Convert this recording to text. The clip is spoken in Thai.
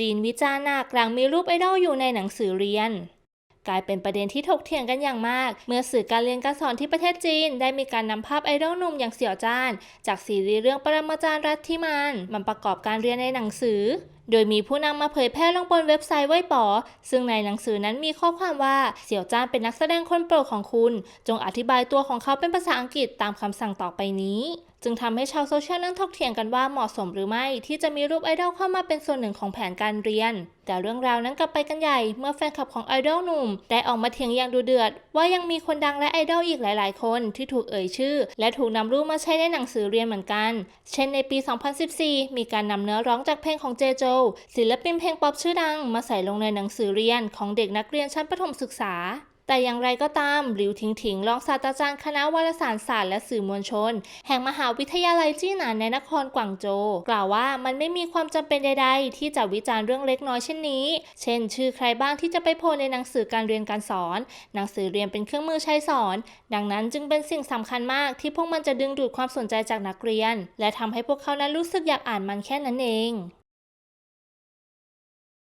จีนวิจารณ์หนักหลังมีรูปไอดอลอยู่ในหนังสือเรียน กลายเป็นประเด็นที่ถกเถียงกันอย่างมาก เมื่อสื่อการเรียนการสอนที่ประเทศจีน ได้มีการนำภาพไอดอลหนุ่มอย่างเสี่ยวจ้าน จากซีรีส์เรื่องปรมาจารย์รัฐที่มันมาประกอบการเรียนในหนังสือ โดยมีผู้นำมาเผยแพร่ลงบนเว็บไซต์ไว้ป๋อซึ่งในหนังสือนั้นมีข้อความว่าเสี่ยวจ้านเป็นนักแสดงคนโปรดของคุณ จงอธิบายตัวของเขาเป็นภาษาอังกฤษตามคำสั่งต่อไปนี้ จึงทำให้ชาวโซเชียลนั่งถกเถียงกันว่าเหมาะสมหรือไม่ ที่จะมีรูปไอดอลเข้ามาเป็นส่วนหนึ่งของแผนการเรียน แต่เรื่องราวนั้นกลับไปกันใหญ่ เมื่อแฟนคลับของไอดอลหนุ่มได้ออกมาเถียงอย่างดูเดือด ว่ายังมีคนดังและไอดอลอีกหลาย ๆ คนที่ถูกเอ่ยชื่อ และถูกนำรูปมาใช้ในหนังสือเรียนเหมือนกัน เช่นในปี 2014 มีการนำเนื้อร้องจากเพลงของเจโจศิลปินเพลงป๊อปชื่อดัง มาใส่ลงในหนังสือเรียนของเด็กนักเรียนชั้นประถมศึกษา แต่อย่างไรก็ตามหลิวถิงถิงรองศาสตราจารย์คณะวารสารศาสตร์และสื่อมวลชน แห่งมหาวิทยาลัยจี้หนานในนครกวางโจวกล่าวว่ามันไม่มีความจำเป็นใด ๆ ที่จะวิจารณ์เรื่องเล็กน้อยเช่นนี้ เช่น ชื่อใครบ้างที่จะไปโพสในหนังสือการเรียนการสอน หนังสือเรียนเป็นเครื่องมือใช้สอน ดังนั้นจึงเป็นสิ่งสำคัญมากที่พวกมันจะดึงดูดความสนใจจากนักเรียน และทำให้พวกเขานั้นรู้สึกอยากอ่านมันแค่นั้นเอง